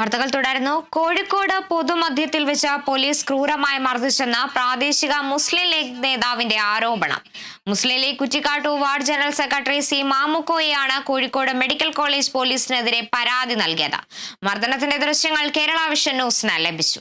വാർത്തകൾ തുടരുന്നു. കോഴിക്കോട് പൊതുമധ്യത്തിൽ വെച്ച് പോലീസ് ക്രൂരമായി മർദ്ദിച്ചെന്ന പ്രാദേശിക മുസ്ലിം ലീഗ് നേതാവിന്റെ ആരോപണം. Muslim League Kuttikkattu ward general secretary C മാമുക്കോയാണ് Kozhikode medical college പോലീസിനെതിരെ പരാതി നൽകിയത്. മർദ്ദനത്തിന്റെ ദൃശ്യങ്ങൾ കേരള വിഷൻ ന്യൂസിന് ലഭിച്ചു.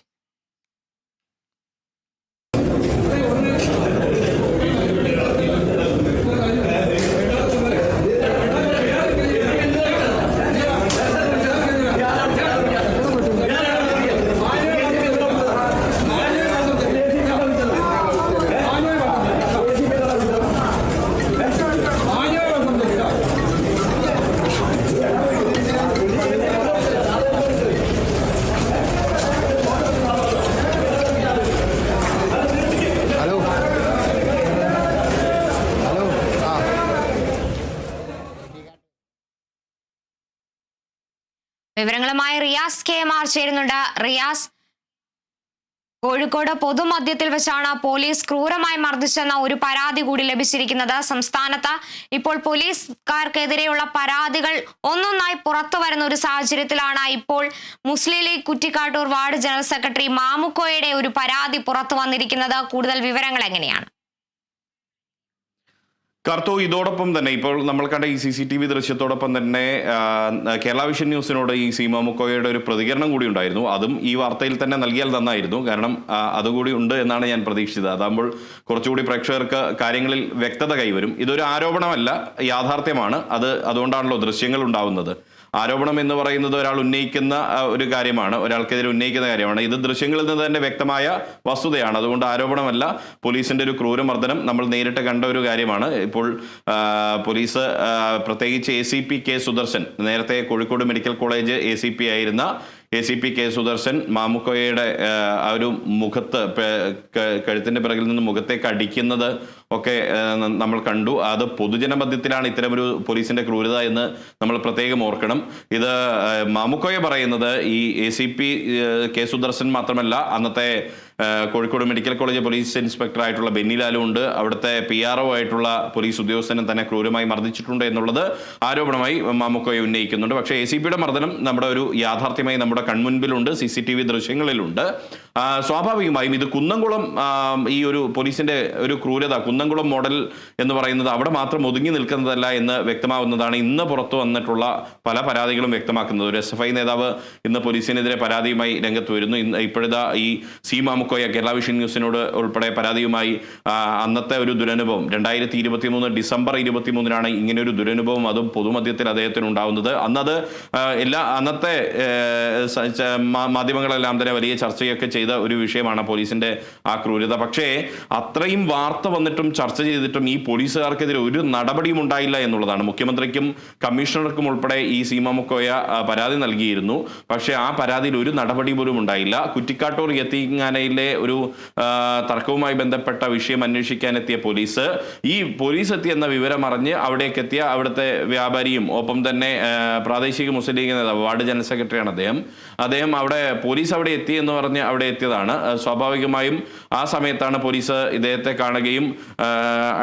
വിവരങ്ങളുമായി റിയാസ് കെ എം ആർ ചേരുന്നുണ്ട്. റിയാസ് കോഴിക്കോട് പൊതുമധ്യത്തിൽ വെച്ചാണ് പോലീസ് ക്രൂരമായി മർദ്ദിച്ചെന്ന ഒരു പരാതി കൂടി ലഭിച്ചിരിക്കുന്നത്. സംസ്ഥാനത്ത് ഇപ്പോൾ പോലീസുകാർക്കെതിരെയുള്ള പരാതികൾ ഒന്നൊന്നായി പുറത്തു വരുന്ന ഒരു സാഹചര്യത്തിലാണ് ഇപ്പോൾ Muslim League Kuttikkattoor ward general secretary മാമുക്കോയുടെ ഒരു പരാതി പുറത്തു വന്നിരിക്കുന്നത് കൂടുതൽ വിവരങ്ങൾ എങ്ങനെയാണ്? കർത്തോ ഇതോടൊപ്പം തന്നെ ഇപ്പോൾ നമ്മൾ കണ്ട ഈ സി സി ടി വി ദൃശ്യത്തോടൊപ്പം തന്നെ കേരള വിഷൻ ന്യൂസിനോട് ഈ സീമ മുക്കോയുടെ ഒരു പ്രതികരണം കൂടി ഉണ്ടായിരുന്നു. അതും ഈ വാർത്തയിൽ തന്നെ നൽകിയാൽ നന്നായിരുന്നു. കാരണം അതുകൂടി ഉണ്ട് എന്നാണ് ഞാൻ പ്രതീക്ഷിച്ചത്. അതാകുമ്പോൾ കുറച്ചുകൂടി പ്രേക്ഷകർക്ക് കാര്യങ്ങളിൽ വ്യക്തത കൈവരും. ഇതൊരു ആരോപണമല്ല യാഥാർത്ഥ്യമാണ്. അത് അതുകൊണ്ടാണല്ലോ ദൃശ്യങ്ങൾ ഉണ്ടാവുന്നത്. ആരോപണം എന്ന് പറയുന്നത് ഒരാൾ ഉന്നയിക്കുന്ന ഒരു കാര്യമാണ്. ഒരാൾക്കെതിരെ ഉന്നയിക്കുന്ന കാര്യമാണ്. ഇത് ദൃശ്യങ്ങളിൽ നിന്ന് തന്നെ വ്യക്തമായ വസ്തുതയാണ്. അതുകൊണ്ട് ആരോപണമല്ല പോലീസിന്റെ ഒരു ക്രൂരമർദ്ദനം നമ്മൾ നേരിട്ട് കണ്ട ഒരു കാര്യമാണ്. ഇപ്പോൾ പോലീസ് പ്രത്യേകിച്ച് A C P K Sudarshan നേരത്തെ Kozhikode medical college A C P ആയിരുന്ന A C P K Sudarshan മാമുക്കോയയുടെ ആ, ഒരു മുഖത്ത് കഴുത്തിന്റെ പിറകിൽ നിന്ന് മുഖത്തേക്ക് അടിക്കുന്നത് ഒക്കെ നമ്മൾ കണ്ടു. അത് പൊതുജന മധ്യത്തിലാണ് ഇത്തരമൊരു പോലീസിന്റെ ക്രൂരത എന്ന് നമ്മൾ പ്രത്യേകം ഓർക്കണം. ഇത് മാമുക്കോയ പറയുന്നത് ഈ A C P K Sudarshan മാത്രമല്ല അന്നത്തെ Kozhikode medical college police inspector ആയിട്ടുള്ള ബെന്നി ലാലു ഉണ്ട്. അവിടുത്തെ പി ആർ ഒ ആയിട്ടുള്ള പോലീസ് ഉദ്യോഗസ്ഥനും തന്നെ ക്രൂരമായി മർദ്ദിച്ചിട്ടുണ്ട് എന്നുള്ളത് ആരോപണമായി മാമുക്കോയെ ഉന്നയിക്കുന്നുണ്ട്. പക്ഷേ എ സി പിയുടെ മർദ്ദനം നമ്മുടെ ഒരു യാഥാർത്ഥ്യമായി നമ്മുടെ കൺമുൻപിലുണ്ട് സി സി ടി വി ദൃശ്യങ്ങളിലുണ്ട്. സ്വാഭാവികമായും ഇത് കുന്നംകുളം ഈ ഒരു പോലീസിന്റെ ഒരു ക്രൂരത കുന്നംകുളം മോഡൽ എന്ന് പറയുന്നത് അവിടെ മാത്രം ഒതുങ്ങി നിൽക്കുന്നതല്ല എന്ന് വ്യക്തമാവുന്നതാണ് ഇന്ന് പുറത്തു വന്നിട്ടുള്ള പല പരാതികളും വ്യക്തമാക്കുന്നത്. ഒരു എസ് എഫ് ഐ നേതാവ് ഇന്ന് പോലീസിനെതിരെ പരാതിയുമായി രംഗത്ത് വരുന്നു. ഇന്ന് ഇപ്പോഴത്തെ ഈ സി മാമുക്കോയ കേരള വിഷൻ ന്യൂസിനോട് ഉൾപ്പെടെ പരാതിയുമായി അന്നത്തെ ഒരു ദുരനുഭവം രണ്ടായിരത്തി ഇരുപത്തി മൂന്ന് ഡിസംബർ ഇരുപത്തി മൂന്നിനാണ് ഇങ്ങനെ ഒരു ദുരനുഭവം അതും പൊതുമധ്യത്തിൽ അദ്ദേഹത്തിന് ഉണ്ടാവുന്നത്. അന്നത് എല്ലാ അന്നത്തെ മാധ്യമങ്ങളെല്ലാം തന്നെ വലിയ ചർച്ചയൊക്കെ ഒരു വിഷയമാണ് പോലീസിന്റെ ആ ക്രൂരത. പക്ഷേ അത്രയും വാർത്ത വന്നിട്ടും ചർച്ച ചെയ്തിട്ടും ഈ പോലീസുകാർക്കെതിരെ ഒരു നടപടിയും ഉണ്ടായില്ല എന്നുള്ളതാണ്. മുഖ്യമന്ത്രിക്കും കമ്മീഷണർക്കും ഉൾപ്പെടെ ഈ സീമ മുക്കോയ പരാതി നൽകിയിരുന്നു. പക്ഷേ ആ പരാതിയിൽ ഒരു നടപടി പോലും ഉണ്ടായില്ല. കുറ്റിക്കാട്ടൂർ യത്തീങ്ങാനയിലെ ഒരു തർക്കവുമായി ബന്ധപ്പെട്ട വിഷയം അന്വേഷിക്കാൻ എത്തിയ പോലീസ് ഈ പോലീസ് എത്തി എന്ന വിവരം അറിഞ്ഞ് അവിടേക്ക് എത്തിയ അവിടുത്തെ വ്യാപാരിയും ഒപ്പം തന്നെ പ്രാദേശിക മുസ്ലിം ലീഗ് നേതാവ് വാർഡ് ജനറൽ സെക്രട്ടറിയാണ് അദ്ദേഹം. അദ്ദേഹം അവിടെ പോലീസ് അവിടെ എത്തി എന്ന് പറഞ്ഞ് അവിടെ എത്തിയതാണ്. സ്വാഭാവികമായും ആ സമയത്താണ് പോലീസ് ഇദ്ദേഹത്തെ കാണുകയും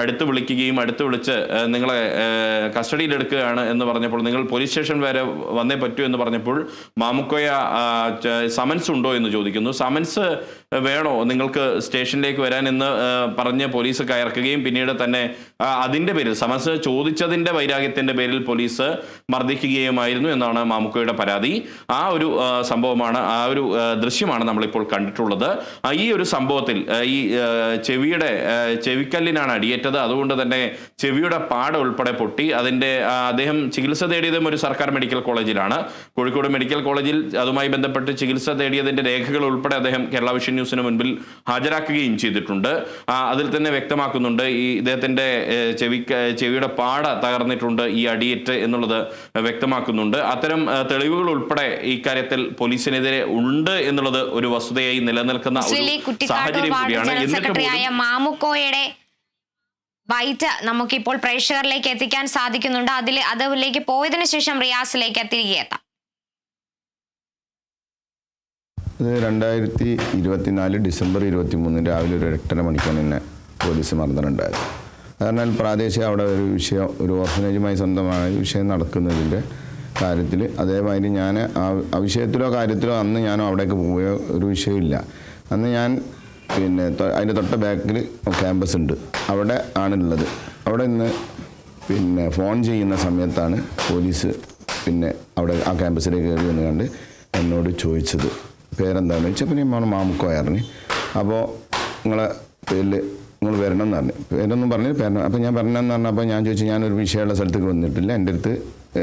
അടുത്ത് വിളിക്കുകയും അടുത്ത് വിളിച്ച് നിങ്ങളെ കസ്റ്റഡിയിലെടുക്കുകയാണ് എന്ന് പറഞ്ഞപ്പോൾ നിങ്ങൾ പോലീസ് സ്റ്റേഷൻ വരെ വന്നേ പറ്റൂ എന്ന് പറഞ്ഞപ്പോൾ മാമുക്കോയ സമൻസ് ഉണ്ടോ എന്ന് ചോദിക്കുന്നു. സമൻസ് വേണോ? നിങ്ങൾക്ക് സ്റ്റേഷനിലേക്ക് വരാൻ എന്ന് പറഞ്ഞ് പോലീസ് കയർക്കുകയും പിന്നീട് തന്നെ അതിന്റെ പേരിൽ സമൻസ് ചോദിച്ചതിന്റെ വൈരാഗ്യത്തിന്റെ പേരിൽ പോലീസ് മർദ്ദിക്കുകയുമായിരുന്നു എന്നാണ് മാമുക്കോയുടെ പരാതി. ആ ഒരു സംഭവമാണ് ആ ഒരു ദൃശ്യമാണ് നമ്മളിപ്പോൾ കണ്ടിട്ടുള്ളത്. ഈ ഒരു സംഭവത്തിൽ ഈ ചെവിയുടെ ചെവിക്കല്ലിനാണ് അടിയേറ്റത്. അതുകൊണ്ട് തന്നെ ചെവിയുടെ പാട ഉൾപ്പെടെ പൊട്ടി. അതിന്റെ അദ്ദേഹം ചികിത്സ തേടിയതും ഒരു സർക്കാർ മെഡിക്കൽ കോളേജിലാണ്. കോഴിക്കോട് മെഡിക്കൽ കോളേജിൽ അതുമായി ബന്ധപ്പെട്ട് ചികിത്സ തേടിയതിന്റെ രേഖകൾ ഉൾപ്പെടെ അദ്ദേഹം കേരള വിഷൻ ന്യൂസിന് മുൻപിൽ ഹാജരാക്കുകയും ചെയ്തിട്ടുണ്ട്. അതിൽ തന്നെ വ്യക്തമാക്കുന്നുണ്ട് ഈ ഇദ്ദേഹത്തിന്റെ ചെവി ചെവിയുടെ പാട തകർന്നിട്ടുണ്ട് ഈ അടിയേറ്റ് എന്നുള്ളത് വ്യക്തമാക്കുന്നുണ്ട്. അത്തരം തെളിവുകൾ ഉൾപ്പെടെ ഇക്കാര്യത്തിൽ പോലീസിനെതിരെ ഉണ്ട് എന്നുള്ളത് ഒരു വസ്തുതയായി നിലനിൽക്കുന്ന വൈറ്റ് സാഹചര്യം കൂടിയാണ്. മാമുക്കോയുടെ ബൈറ്റ് നമുക്കിപ്പോൾ പ്രേക്ഷകരിലേക്ക് എത്തിക്കാൻ സാധിക്കുന്നുണ്ട്. അതിൽ അതിലേക്ക് പോയതിനു ശേഷം റിയാസിലേക്ക് തിരികെ എത്താം ഇത് രണ്ടായിരത്തി ഇരുപത്തിനാല് ഡിസംബർ ഇരുപത്തി മൂന്നിന് രാവിലെ ഒരു എട്ടര മണിക്കാണ് എന്നെ പോലീസ് മർദ്ദനം ഉണ്ടായത് കാരണം പ്രാദേശിക അവിടെ ഒരു വിഷയം ഒരു ഓർഫനേജുമായി സ്വന്തമായ വിഷയം നടക്കുന്നതിന്റെ കാര്യത്തിൽ അതേമാതിരി ഞാൻ ആ വിഷയത്തിലോ കാര്യത്തിലോ അന്ന് ഞാനോ അവിടേക്ക് പോയ ഒരു വിഷയമില്ല. അന്ന് ഞാൻ പിന്നെ അതിന്റെ തൊട്ട ബാക്കിൽ ക്യാമ്പസ് ഉണ്ട്. അവിടെ ആണുള്ളത്. അവിടെ ഇന്ന് പിന്നെ ഫോൺ ചെയ്യുന്ന സമയത്താണ് പോലീസ് പിന്നെ അവിടെ ആ ക്യാമ്പസിലേക്ക് കയറി വന്ന് കണ്ട് എന്നോട് ചോദിച്ചത്. പേരെന്താണെന്ന് വെച്ചാൽ പിന്നെ പറഞ്ഞു മാമുക്കോയാറിന് അപ്പോൾ നിങ്ങളെ പേരിൽ നിങ്ങൾ വരണം എന്ന് പറഞ്ഞു. പേരൊന്നും പറഞ്ഞു പേരണം അപ്പോൾ ഞാൻ വരണമെന്ന് പറഞ്ഞപ്പോൾ ഞാൻ ചോദിച്ചു ഞാനൊരു വിഷയമുള്ള സ്ഥലത്തേക്ക് വന്നിട്ടില്ല. എന്റെ അടുത്ത്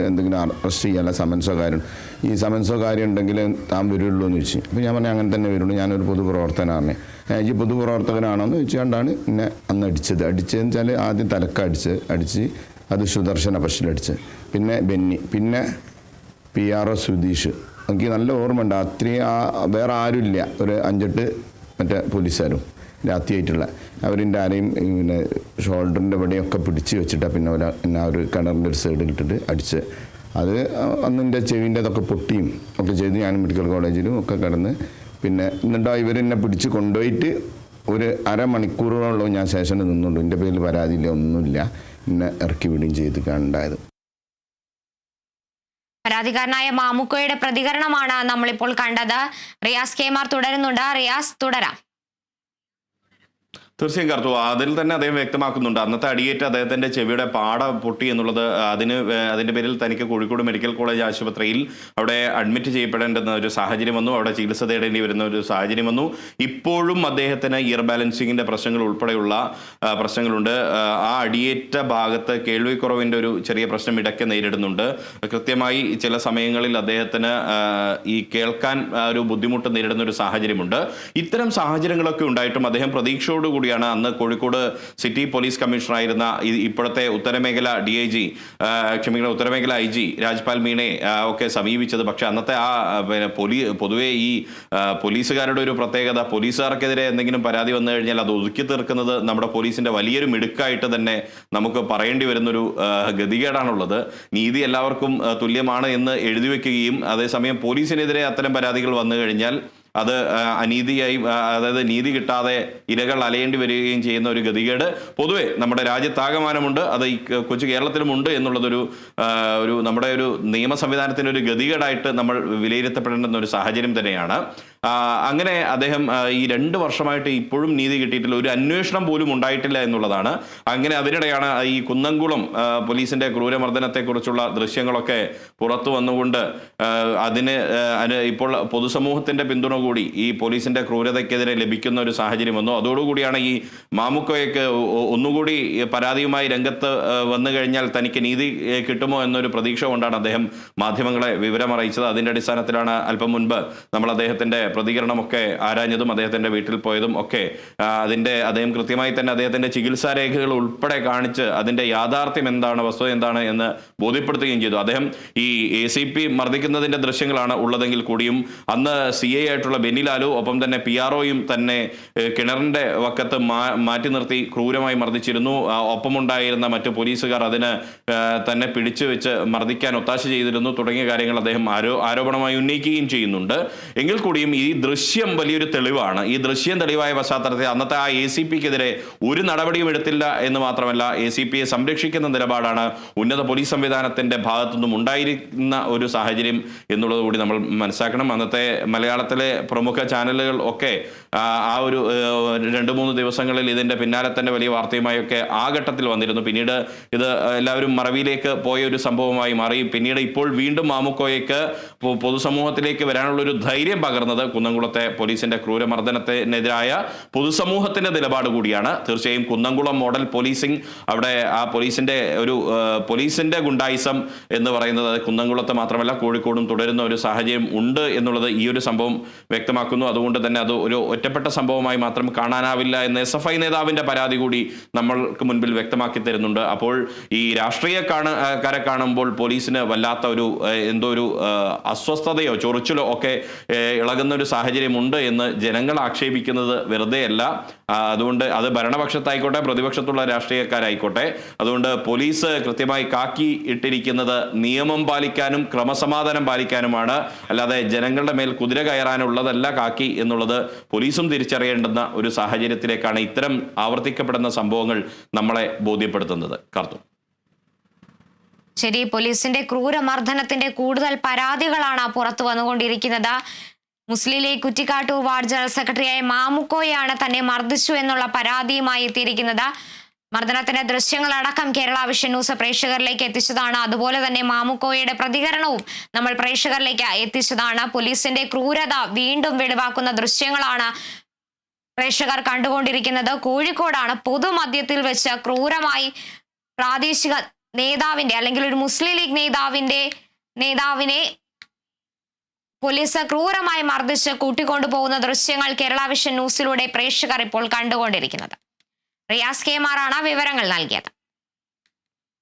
എന്തെങ്കിലും അറസ്റ്റ് ചെയ്യാനുള്ള സമൻസോ കാര്യം ഈ സമൻസോ കാര്യം ഉണ്ടെങ്കിൽ താൻ വരുള്ളൂ എന്ന് ചോദിച്ചു. അപ്പോൾ ഞാൻ പറഞ്ഞു അങ്ങനെ തന്നെ വരുള്ളൂ. ഞാനൊരു പൊതുപ്രവർത്തനമാണ് ഈ പൊതുപ്രവർത്തകനാണോന്ന് ചോദിച്ചുകൊണ്ടാണ് എന്നെ അന്ന് അടിച്ചത്. അടിച്ചതെന്ന് വെച്ചാൽ ആദ്യം തലക്ക അടിച്ച് അടിച്ച് അത് സുദർശന പക്ഷിലടിച്ച് പിന്നെ ബെന്നി പിന്നെ പി ആർ ഒ സുധീഷ്. എനിക്ക് നല്ല ഓർമ്മയുണ്ട്. അത്രയും ആ വേറെ ആരുമില്ല. ഒരു അഞ്ചെട്ട് മറ്റേ പോലീസുകാരും രാത്രിയായിട്ടുള്ള. അവരിന്റെ ആരെയും പിന്നെ ഷോൾഡറിന്റെ ഇവിടെയൊക്കെ പിടിച്ച് വെച്ചിട്ട് പിന്നെ ഒരു എന്നെ ഒരു കിണറിന്റെ ഒരു സൈഡിൽ ഇട്ടിട്ട് അടിച്ച്. അത് അന്ന് എന്റെ ചെവിന്റെ അതൊക്കെ പൊട്ടിയും ഒക്കെ ചെയ്ത് ഞാൻ മെഡിക്കൽ കോളേജിലും ഒക്കെ കിടന്ന് പിന്നെ എന്നിട്ടാ ഇവരെന്നെ പിടിച്ച് കൊണ്ടുപോയിട്ട് ഒരു അരമണിക്കൂറോളം ഞാൻ സ്റ്റേഷനിൽ നിന്നുള്ളൂ. എന്റെ പേരിൽ പരാതിയില്ല ഒന്നുമില്ല. എന്നെ ഇറക്കി വിടുകയും ചെയ്ത് കണ്ടായത്. പരാതിക്കാരനായ മാമുക്കോയുടെ പ്രതികരണമാണ് നമ്മളിപ്പോൾ കണ്ടത്. റിയാസ് കെമാർ തുടരുന്നുണ്ട്. റിയാസ് തുടരാം. തീർച്ചയായും കർത്തു അതിൽ തന്നെ അദ്ദേഹം വ്യക്തമാക്കുന്നുണ്ട്. അന്നത്തെ അടിയേറ്റ് അദ്ദേഹത്തിന്റെ ചെവിയുടെ പാട പൊട്ടി എന്നുള്ളത് അതിന് അതിന്റെ പേരിൽ തനിക്ക് കോഴിക്കോട് മെഡിക്കൽ കോളേജ് ആശുപത്രിയിൽ അവിടെ അഡ്മിറ്റ് ചെയ്യപ്പെടേണ്ടുന്ന ഒരു സാഹചര്യം വന്നു. അവിടെ ചികിത്സ തേടേണ്ടി വരുന്ന ഒരു സാഹചര്യം വന്നു. ഇപ്പോഴും അദ്ദേഹത്തിന് ഇയർ ബാലൻസിങ്ങിന്റെ പ്രശ്നങ്ങൾ ഉൾപ്പെടെയുള്ള പ്രശ്നങ്ങളുണ്ട്. ആ, അടിയേറ്റ ഭാഗത്ത് കേൾവിക്കുറവിന്റെ ഒരു ചെറിയ പ്രശ്നം ഇടയ്ക്ക് നേരിടുന്നുണ്ട്. കൃത്യമായി ചില സമയങ്ങളിൽ അദ്ദേഹത്തിന് ഈ കേൾക്കാൻ ഒരു ബുദ്ധിമുട്ട് നേരിടുന്ന ഒരു സാഹചര്യമുണ്ട്. ഇത്തരം സാഹചര്യങ്ങളൊക്കെ ഉണ്ടായിട്ടും അദ്ദേഹം പ്രതീക്ഷയോടുകൂടിയാണ് അന്ന് കോഴിക്കോട് സിറ്റി പോലീസ് കമ്മീഷണറായിരുന്ന ഇപ്പോഴത്തെ ഉത്തരമേഖല ഡി ഐ ജി ക്ഷമിക്കണം ഉത്തരമേഖല ഐ ജി രാജ്പാൽ മീണെ ഒക്കെ സമീപിച്ചത്. പക്ഷേ അന്നത്തെ ആ പിന്നെ പോലീ പൊതുവെ ഈ പോലീസുകാരുടെ ഒരു പ്രത്യേകത പോലീസുകാർക്കെതിരെ എന്തെങ്കിലും പരാതി വന്നു കഴിഞ്ഞാൽ അത് ഒതുക്കി തീർക്കുന്നത് നമ്മുടെ പോലീസിന്റെ വലിയൊരു മിടുക്കായിട്ട് തന്നെ നമുക്ക് പറയേണ്ടി വരുന്നൊരു ഗതികേടാണുള്ളത്. നീതി എല്ലാവർക്കും തുല്യമാണ് എന്ന് എഴുതി വെക്കുകയും അതേസമയം പോലീസിനെതിരെ അത്തരം പരാതികൾ വന്നു കഴിഞ്ഞാൽ അത് അനീതിയായി അതായത് നീതി കിട്ടാതെ ഇരകൾ അലയേണ്ടി വരികയും ചെയ്യുന്ന ഒരു ഗതികേട്. പൊതുവെ നമ്മുടെ രാജ്യത്താകമാനമുണ്ട് അത് ഈ കൊച്ചു കേരളത്തിലുമുണ്ട് എന്നുള്ളതൊരു ഒരു നമ്മുടെ ഒരു നിയമ സംവിധാനത്തിന്റെ ഒരു ഗതികേടായിട്ട് നമ്മൾ വിലയിരുത്തപ്പെടേണ്ടുന്ന ഒരു സാഹചര്യം തന്നെയാണ്. അങ്ങനെ അദ്ദേഹം ഈ രണ്ട് വർഷമായിട്ട് ഇപ്പോഴും നീതി കിട്ടിയിട്ടില്ല. ഒരു അന്വേഷണം പോലും ഉണ്ടായിട്ടില്ല എന്നുള്ളതാണ്. അങ്ങനെ അതിനിടെയാണ് ഈ കുന്നംകുളം പോലീസിന്റെ ക്രൂരമർദ്ദനത്തെക്കുറിച്ചുള്ള ദൃശ്യങ്ങളൊക്കെ പുറത്തു വന്നുകൊണ്ട് അതിന് ഇപ്പോൾ പൊതുസമൂഹത്തിന്റെ പിന്തുണ കൂടി ഈ പോലീസിന്റെ ക്രൂരതയ്ക്കെതിരെ ലഭിക്കുന്ന ഒരു സാഹചര്യം വന്നു. അതോടുകൂടിയാണ് ഈ മാമുക്കോയ്ക്ക് ഒന്നുകൂടി പരാതിയുമായി രംഗത്ത് വന്നു കഴിഞ്ഞാൽ തനിക്ക് നീതി കിട്ടുമോ എന്നൊരു പ്രതീക്ഷ കൊണ്ടാണ് അദ്ദേഹം മാധ്യമങ്ങളെ വിവരം അറിയിച്ചത് അതിന്റെ അടിസ്ഥാനത്തിലാണ് അല്പം മുൻപ് നമ്മൾ അദ്ദേഹത്തിന്റെ പ്രതികരണമൊക്കെ ആരാഞ്ഞതും അദ്ദേഹത്തിന്റെ വീട്ടിൽ പോയതും ഒക്കെ അതിന്റെ അദ്ദേഹം കൃത്യമായി തന്നെ അദ്ദേഹത്തിന്റെ ചികിത്സാ രേഖകൾ ഉൾപ്പെടെ കാണിച്ച് അതിന്റെ യാഥാർത്ഥ്യം എന്താണ് വസ്തുത എന്താണ് എന്ന് ബോധ്യപ്പെടുത്തുകയും ചെയ്തു. അദ്ദേഹം ഈ എ സി പി മർദ്ദിക്കുന്നതിന്റെ ദൃശ്യങ്ങളാണ് ഉള്ളതെങ്കിൽ കൂടിയും അന്ന് സി എ ആയിട്ടുള്ള ബെന്നിലാലു ഒപ്പം തന്നെ പി ആർ ഒയും തന്നെ കിണറിന്റെ വക്കത്ത് മാറ്റി നിർത്തി ക്രൂരമായി മർദ്ദിച്ചിരുന്നു. ഒപ്പമുണ്ടായിരുന്ന മറ്റ് പോലീസുകാർ അതിന് തന്നെ പിടിച്ചു വെച്ച് മർദ്ദിക്കാൻ ഒത്താശ ചെയ്തിരുന്നു. തുടങ്ങിയ കാര്യങ്ങൾ അദ്ദേഹം ആരോ ആരോപണമായി ഉന്നയിക്കുകയും ചെയ്യുന്നുണ്ട്. എങ്കിൽ കൂടിയും ഈ ദൃശ്യം വലിയൊരു തെളിവാണ്. ഈ ദൃശ്യം തെളിവായ പശ്ചാത്തലത്തിൽ അന്നത്തെ ആ എ സി പിക്കെതിരെ ഒരു നടപടിയും എടുത്തില്ല എന്ന് മാത്രമല്ല എ സി പിയെ സംരക്ഷിക്കുന്ന നിലപാടാണ് ഉന്നത പോലീസ് സംവിധാനത്തിന്റെ ഭാഗത്തുനിന്നും ഉണ്ടായിരുന്ന ഒരു സാഹചര്യം എന്നുള്ളത് കൂടി നമ്മൾ മനസ്സിലാക്കണം. അന്നത്തെ മലയാളത്തിലെ പ്രമുഖ ചാനലുകൾ ഒക്കെ ആ, ഒരു രണ്ട് മൂന്ന് ദിവസങ്ങളിൽ ഇതിന്റെ പിന്നാലെ തന്നെ വലിയ വാർത്തയുമായൊക്കെ ആ ഘട്ടത്തിൽ വന്നിരുന്നു. പിന്നീട് ഇത് എല്ലാവരും മറവിയിലേക്ക് പോയ ഒരു സംഭവമായി മാറി. പിന്നീട് ഇപ്പോൾ വീണ്ടും മാമുക്കോയ്ക്ക് പൊതുസമൂഹത്തിലേക്ക് വരാനുള്ള ഒരു ധൈര്യം പകർന്നത് കുന്നംകുളത്തെ പോലീസിന്റെ ക്രൂരമർദ്ദനത്തിനെതിരായ പൊതുസമൂഹത്തിന്റെ നിലപാട് കൂടിയാണ്. തീർച്ചയായും കുന്നംകുളം മോഡൽ പോലീസിംഗ് അവിടെ ആ പോലീസിന്റെ ഒരു പോലീസിന്റെ ഗുണ്ടായിസം എന്ന് പറയുന്നത് കുന്നംകുളത്ത് മാത്രമല്ല കോഴിക്കോടും തുടരുന്ന ഒരു സാഹചര്യം ഉണ്ട് എന്നുള്ളത് ഈ ഒരു സംഭവം വ്യക്തമാക്കുന്നു. അതുകൊണ്ട് തന്നെ അത് ഒരു ഒറ്റപ്പെട്ട സംഭവമായി മാത്രം കാണാനാവില്ല എന്ന് എസ് എഫ് ഐ നേതാവിന്റെ പരാതി കൂടി നമ്മൾക്ക് മുൻപിൽ വ്യക്തമാക്കി തരുന്നുണ്ട്. അപ്പോൾ ഈ രാഷ്ട്രീയ കാരെ കാണുമ്പോൾ പോലീസിന് വല്ലാത്ത ഒരു എന്തോ ഒരു അസ്വസ്ഥതയോ ചൊറിച്ചിലോ ഒക്കെ ഇളകുന്ന ഒരു സാഹചര്യമുണ്ട് എന്ന് ജനങ്ങൾ ആക്ഷേപിക്കുന്നത് വെറുതെയല്ല. അതുകൊണ്ട് അത് ഭരണപക്ഷത്തായിക്കോട്ടെ പ്രതിപക്ഷത്തുള്ള രാഷ്ട്രീയക്കാരായിക്കോട്ടെ. അതുകൊണ്ട് പോലീസ് കൃത്യമായി കാക്കി ഇട്ടിരിക്കുന്നത് നിയമം പാലിക്കാനും ക്രമസമാധാനം പാലിക്കാനുമാണ്. അല്ലാതെ ജനങ്ങളുടെ മേൽ കുതിര കയറാനുള്ളതല്ല കാക്കി എന്നുള്ളത് പോലീസും തിരിച്ചറിയേണ്ടുന്ന ഒരു സാഹചര്യത്തിലേക്കാണ് ഇത്തരം ആവർത്തിക്കപ്പെടുന്ന സംഭവങ്ങൾ നമ്മളെ ബോധ്യപ്പെടുത്തുന്നത്. കാർത്തു ശരി പോലീസിന്റെ ക്രൂരമർദ്ദനത്തിന്റെ കൂടുതൽ പരാതികളാണ് പുറത്തു വന്നുകൊണ്ടിരിക്കുന്നത്. മുസ്ലിം ലീഗ് കുറ്റിക്കാട്ടൂർ വാർഡ് ജനറൽ സെക്രട്ടറിയായ മാമുക്കോയാണ് തന്നെ മർദ്ദിച്ചു എന്നുള്ള പരാതിയുമായി എത്തിയിരിക്കുന്നത്. മർദ്ദനത്തിന്റെ ദൃശ്യങ്ങളടക്കം കേരള വിഷൻ ന്യൂസ് പ്രേക്ഷകരിലേക്ക് എത്തിച്ചതാണ്. അതുപോലെ തന്നെ മാമുക്കോയുടെ പ്രതികരണവും നമ്മൾ പ്രേക്ഷകരിലേക്ക് എത്തിച്ചതാണ്. പോലീസിന്റെ ക്രൂരത വീണ്ടും വെളിവാക്കുന്ന ദൃശ്യങ്ങളാണ് പ്രേക്ഷകർ കണ്ടുകൊണ്ടിരിക്കുന്നത്. കോഴിക്കോടാണ് പൊതുമധ്യത്തിൽ വെച്ച് ക്രൂരമായി പ്രാദേശിക നേതാവിന്റെ അല്ലെങ്കിൽ ഒരു മുസ്ലിം ലീഗ് നേതാവിന്റെ നേതാവിനെ പോലീസ് ക്രൂരമായി മർദ്ദിച്ച് കൂട്ടിക്കൊണ്ടുപോകുന്ന ദൃശ്യങ്ങൾ കേരള വിഷൻ ന്യൂസിലൂടെ പ്രേക്ഷകർ ഇപ്പോൾ കണ്ടുകൊണ്ടിരിക്കുന്നത്. റിയാസ് കെ മാറാണ് വിവരങ്ങൾ നൽകിയത്.